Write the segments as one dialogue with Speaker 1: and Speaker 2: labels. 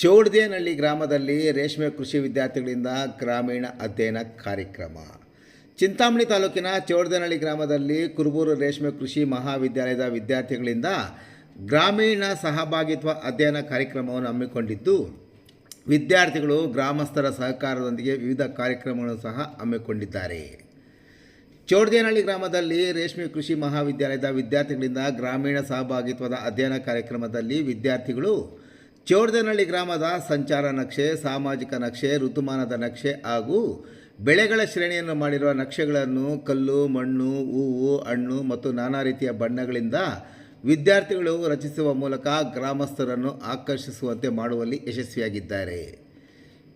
Speaker 1: ಚೌಡದೇನಹಳ್ಳಿ ಗ್ರಾಮದಲ್ಲಿ ರೇಷ್ಮೆ ಕೃಷಿ ವಿದ್ಯಾರ್ಥಿಗಳಿಂದ ಗ್ರಾಮೀಣ ಅಧ್ಯಯನ ಕಾರ್ಯಕ್ರಮ. ಚಿಂತಾಮಣಿ ತಾಲೂಕಿನ ಚೌಡದೇನಹಳ್ಳಿ ಗ್ರಾಮದಲ್ಲಿ ಕುರುಬೂರು ರೇಷ್ಮೆ ಕೃಷಿ ಮಹಾವಿದ್ಯಾಲಯದ ವಿದ್ಯಾರ್ಥಿಗಳಿಂದ ಗ್ರಾಮೀಣ ಸಹಭಾಗಿತ್ವ ಅಧ್ಯಯನ ಕಾರ್ಯಕ್ರಮವನ್ನು ಹಮ್ಮಿಕೊಂಡಿದ್ದು, ವಿದ್ಯಾರ್ಥಿಗಳು ಗ್ರಾಮಸ್ಥರ ಸಹಕಾರದೊಂದಿಗೆ ವಿವಿಧ ಕಾರ್ಯಕ್ರಮಗಳನ್ನು ಸಹ ಹಮ್ಮಿಕೊಂಡಿದ್ದಾರೆ. ಚೌಡದೇನಹಳ್ಳಿ ಗ್ರಾಮದಲ್ಲಿ ರೇಷ್ಮೆ ಕೃಷಿ ಮಹಾವಿದ್ಯಾಲಯದ ವಿದ್ಯಾರ್ಥಿಗಳಿಂದ ಗ್ರಾಮೀಣ ಸಹಭಾಗಿತ್ವದ ಅಧ್ಯಯನ ಕಾರ್ಯಕ್ರಮದಲ್ಲಿ ವಿದ್ಯಾರ್ಥಿಗಳು ಚೌಡದೇನಹಳ್ಳಿ ಗ್ರಾಮದ ಸಂಚಾರ ನಕ್ಷೆ, ಸಾಮಾಜಿಕ ನಕ್ಷೆ, ಋತುಮಾನದ ನಕ್ಷೆ ಹಾಗೂ ಬೆಳೆಗಳ ಶ್ರೇಣಿಯನ್ನು ಮಾಡಿರುವ ನಕ್ಷೆಗಳನ್ನು ಕಲ್ಲು, ಮಣ್ಣು, ಹೂವು, ಹಣ್ಣು ಮತ್ತು ನಾನಾ ರೀತಿಯ ಬಣ್ಣಗಳಿಂದ ವಿದ್ಯಾರ್ಥಿಗಳು ರಚಿಸುವ ಮೂಲಕ ಗ್ರಾಮಸ್ಥರನ್ನು ಆಕರ್ಷಿಸುವಂತೆ ಮಾಡುವಲ್ಲಿ ಯಶಸ್ವಿಯಾಗಿದ್ದಾರೆ.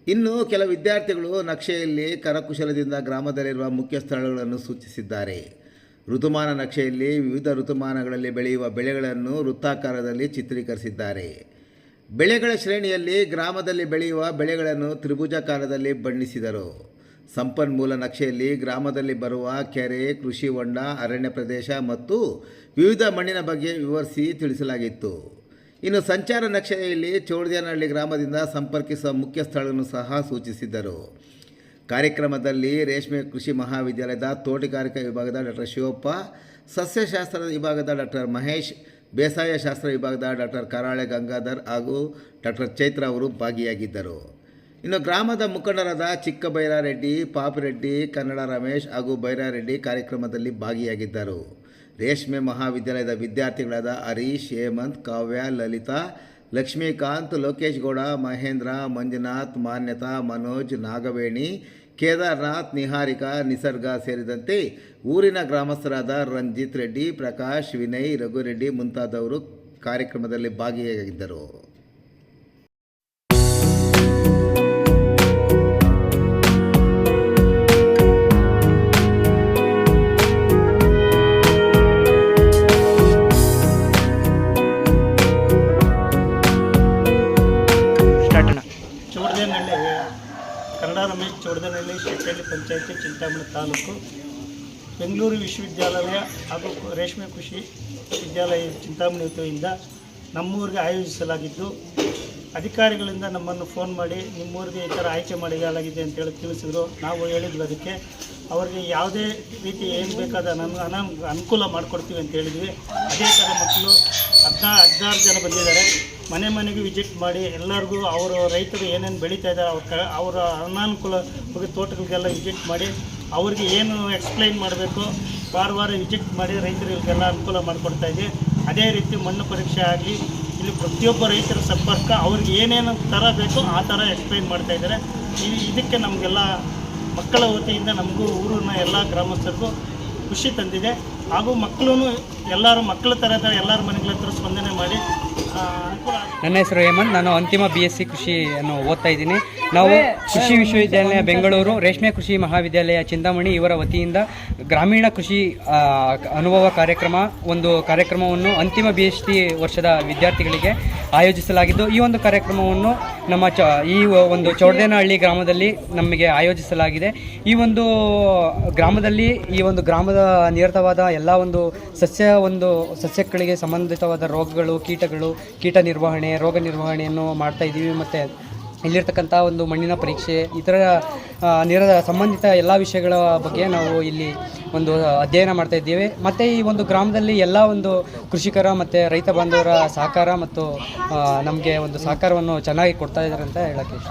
Speaker 1: ಇನ್ನು ಕೆಲ ವಿದ್ಯಾರ್ಥಿಗಳು ನಕ್ಷೆಯಲ್ಲಿ ಕರಕುಶಲದಿಂದ ಗ್ರಾಮದಲ್ಲಿರುವ ಮುಖ್ಯ ಸ್ಥಳಗಳನ್ನು ಸೂಚಿಸಿದ್ದಾರೆ. ಋತುಮಾನ ನಕ್ಷೆಯಲ್ಲಿ ವಿವಿಧ ಋತುಮಾನಗಳಲ್ಲಿ ಬೆಳೆಯುವ ಬೆಳೆಗಳನ್ನು ವೃತ್ತಾಕಾರದಲ್ಲಿ ಚಿತ್ರೀಕರಿಸಿದ್ದಾರೆ. ಬೆಳೆಗಳ ಶ್ರೇಣಿಯಲ್ಲಿ ಗ್ರಾಮದಲ್ಲಿ ಬೆಳೆಯುವ ಬೆಳೆಗಳನ್ನು ತ್ರಿಭುಜಾಕಾರದಲ್ಲಿ ಬಣ್ಣಿಸಿದರು. ಸಂಪನ್ಮೂಲ ನಕ್ಷೆಯಲ್ಲಿ ಗ್ರಾಮದಲ್ಲಿ ಬರುವ ಕೆರೆ, ಕೃಷಿ ಹೊಂಡ, ಅರಣ್ಯ ಪ್ರದೇಶ ಮತ್ತು ವಿವಿಧ ಮಣ್ಣಿನ ಬಗ್ಗೆ ವಿವರಿಸಿ ತಿಳಿಸಲಾಗಿತ್ತು. ಇನ್ನು ಸಂಚಾರ ನಕ್ಷೆಯಲ್ಲಿ ಚೌಡದೇನಹಳ್ಳಿ ಗ್ರಾಮದಿಂದ ಸಂಪರ್ಕಿಸುವ ಮುಖ್ಯ ಸ್ಥಳವನ್ನು ಸಹ ಸೂಚಿಸಿದ್ದರು. ಕಾರ್ಯಕ್ರಮದಲ್ಲಿ ರೇಷ್ಮೆ ಕೃಷಿ ಮಹಾವಿದ್ಯಾಲಯದ ತೋಟಗಾರಿಕಾ ವಿಭಾಗದ ಡಾಕ್ಟರ್ ಶಿವಪ್ಪ ಸಸ್ಯಶಾಸ್ತ್ರದ ವಿಭಾಗದ ಡಾಕ್ಟರ್ ಮಹೇಶ್ ಬೇಸಾಯ ಶಾಸ್ತ್ರ ವಿಭಾಗದ ಡಾಕ್ಟರ್ ಕರಾಳೆ ಗಂಗಾಧರ್ ಹಾಗೂ ಡಾಕ್ಟರ್ ಚೈತ್ರ ಅವರು ಭಾಗಿಯಾಗಿದ್ದರು. ಇನ್ನು ಗ್ರಾಮದ ಮುಖಂಡರಾದ ಚಿಕ್ಕ ಬೈರಾರೆಡ್ಡಿ ಪಾಪಿರೆಡ್ಡಿ, ಕನ್ನಡ ರಮೇಶ್ ಹಾಗೂ ಬೈರಾರೆಡ್ಡಿ ಕಾರ್ಯಕ್ರಮದಲ್ಲಿ ಭಾಗಿಯಾಗಿದ್ದರು. ರೇಷ್ಮೆ ಮಹಾವಿದ್ಯಾಲಯದ ವಿದ್ಯಾರ್ಥಿಗಳಾದ ಹರೀಶ್, ಹೇಮಂತ್, ಕಾವ್ಯ, ಲಲಿತಾ ಲಕ್ಷ್ಮೀಕಾಂತ್, ಲೋಕೇಶ್ ಗೌಡ, ಮಹೇಂದ್ರ, ಮಂಜುನಾಥ್, ಮಾನ್ಯತಾ, ಮನೋಜ್, ನಾಗವೇಣಿ, ಕೇದಾರ್ನಾಥ್, ನಿಹಾರಿಕಾ, ನಿಸರ್ಗ ಸೇರಿದಂತೆ ಊರಿನ ಗ್ರಾಮಸ್ಥರಾದ ರಂಜಿತ್ ರೆಡ್ಡಿ, ಪ್ರಕಾಶ್, ವಿನಯ್, ರಘುರೆಡ್ಡಿ ಮುಂತಾದವರು ಕಾರ್ಯಕ್ರಮದಲ್ಲಿ ಭಾಗಿಯಾಗಿದ್ದರು.
Speaker 2: ಕನ್ನಡ ಶೆಟ್ಟಹಳ್ಳಿ ಪಂಚಾಯತಿ ಚಿಂತಾಮಣಿ ತಾಲೂಕು. ಬೆಂಗಳೂರು ವಿಶ್ವವಿದ್ಯಾಲಯ ಹಾಗೂ ರೇಷ್ಮೆ ಕೃಷಿ ವಿದ್ಯಾಲಯ ಚಿಂತಾಮಣಿ ವತಿಯಿಂದ ನಮ್ಮೂರಿಗೆ ಆಯೋಜಿಸಲಾಗಿದ್ದು ಅಧಿಕಾರಿಗಳಿಂದ ನಮ್ಮನ್ನು ಫೋನ್ ಮಾಡಿ ನಿಮ್ಮೂರಿಗೆ ಈ ಥರ ಆಯ್ಕೆ ಅಂತ ಅಂತೇಳಿ ತಿಳಿಸಿದ್ರು. ನಾವು ಹೇಳಿದ್ವಿ ಅದಕ್ಕೆ. ಅವರಿಗೆ ಯಾವುದೇ ರೀತಿ ಏನು ಬೇಕಾದ ನಮ್ಗೆ ಅನ, ಅನುಕೂಲ ಮಾಡಿಕೊಡ್ತೀವಿ ಅಂತ ಹೇಳಿದ್ವಿ. ಅದೇ ಥರ ಮಕ್ಕಳು ಹದಿನಾರು ಹದಿನಾರು ಜನ ಬಂದಿದ್ದಾರೆ. ಮನೆ ಮನೆಗೆ ವಿಜಿಟ್ ಮಾಡಿ ಎಲ್ಲರಿಗೂ ಅವರು ರೈತರು ಏನೇನು ಬೆಳೀತಾ ಇದ್ದಾರೆ ಅವ್ರ ಕ, ಅವರ ಅನಾನುಕೂಲ ತೋಟಗಳಿಗೆಲ್ಲ ವಿಜಿಟ್ ಮಾಡಿ ಅವ್ರಿಗೆ ಏನು ಎಕ್ಸ್ಪ್ಲೈನ್ ಮಾಡಬೇಕು, ವಾರ ವಾರ ವಿಜಿಟ್ ಮಾಡಿ ರೈತರಿಗೆಲ್ಲ ಅನುಕೂಲ ಮಾಡಿಕೊಡ್ತಾ ಇದ್ದೀವಿ ಅದೇ ರೀತಿ ಮಣ್ಣು ಪರೀಕ್ಷೆ ಆಗಲಿ ಇಲ್ಲಿ ಪ್ರತಿಯೊಬ್ಬ ರೈತರ ಸಂಪರ್ಕ, ಅವ್ರಿಗೆ ಏನೇನು ಥರ ಬೇಕೋ ಆ ಥರ ಎಕ್ಸ್ಪ್ಲೈನ್ ಮಾಡ್ತಾ ಇದ್ದಾರೆ ಈ ಇದಕ್ಕೆ ನಮಗೆಲ್ಲ ಮಕ್ಕಳ ವತಿಯಿಂದ ನಮಗೂ ಊರಿನ ಎಲ್ಲ ಗ್ರಾಮಸ್ಥರಿಗೂ ಖುಷಿ ತಂದಿದೆ ಹಾಗೂ ಮಕ್ಕಳು ಎಲ್ಲರೂ ಮಕ್ಕಳ ಥರದ ಎಲ್ಲರ ಮನೆಗಳ ಹತ್ರ ಸ್ಪಂದನೆ ಮಾಡಿ.
Speaker 3: ನನ್ನ ಹೆಸರು ಹೇಮಂತ್. ನಾನು ಅಂತಿಮ ಬಿ ಎಸ್ ಸಿ ಕೃಷಿಯನ್ನು ಓದ್ತಾ ಇದ್ದೀನಿ. ನಾವು ಕೃಷಿ ವಿಶ್ವವಿದ್ಯಾಲಯ ಬೆಂಗಳೂರು ರೇಷ್ಮೆ ಕೃಷಿ ಮಹಾವಿದ್ಯಾಲಯ ಚಿಂತಾಮಣಿ ಇವರ ವತಿಯಿಂದ ಗ್ರಾಮೀಣ ಕೃಷಿ ಅನುಭವ ಕಾರ್ಯಕ್ರಮ ಒಂದು ಕಾರ್ಯಕ್ರಮವನ್ನು ಅಂತಿಮ ಬಿ ಎಸ್ ಸಿ ವರ್ಷದ ವಿದ್ಯಾರ್ಥಿಗಳಿಗೆ ಆಯೋಜಿಸಲಾಗಿದ್ದು ಈ ಒಂದು ಕಾರ್ಯಕ್ರಮವನ್ನು ನಮ್ಮ ಚ ಈ ಒಂದು ಚೌಡದೇನಹಳ್ಳಿ ಗ್ರಾಮದಲ್ಲಿ ನಮಗೆ ಆಯೋಜಿಸಲಾಗಿದೆ. ಈ ಒಂದು ಗ್ರಾಮದಲ್ಲಿ ಈ ಒಂದು ಗ್ರಾಮದ ನಿರತವಾದ ಎಲ್ಲ ಒಂದು ಸಸ್ಯ ಒಂದು ಸಸ್ಯಗಳಿಗೆ ಸಂಬಂಧಿತವಾದ ರೋಗಗಳು, ಕೀಟಗಳು, ಕೀಟ ನಿರ್ವಹಣೆ, ರೋಗ ನಿರ್ವಹಣೆಯನ್ನು ಮಾಡ್ತಾ ಇದ್ದೀವಿ ಮತ್ತು ಇಲ್ಲಿರ್ತಕ್ಕಂಥ ಒಂದು ಮಣ್ಣಿನ ಪರೀಕ್ಷೆ, ಇತರ ನಿರ ಸಂಬಂಧಿತ ಎಲ್ಲ ವಿಷಯಗಳ ಬಗ್ಗೆ ನಾವು ಇಲ್ಲಿ ಒಂದು ಅಧ್ಯಯನ ಮಾಡ್ತಾ ಇದ್ದೇವೆ. ಮತ್ತು ಈ ಒಂದು ಗ್ರಾಮದಲ್ಲಿ ಎಲ್ಲ ಒಂದು ಕೃಷಿಕರ ಮತ್ತು ರೈತ ಬಾಂಧವರ ಸಹಕಾರ ಮತ್ತು ನಮಗೆ ಒಂದು ಸಹಕಾರವನ್ನು ಚೆನ್ನಾಗಿ ಕೊಡ್ತಾ ಇದ್ದಾರೆ ಅಂತ ಹೇಳೋಕ್ಕೆ ಇಷ್ಟ.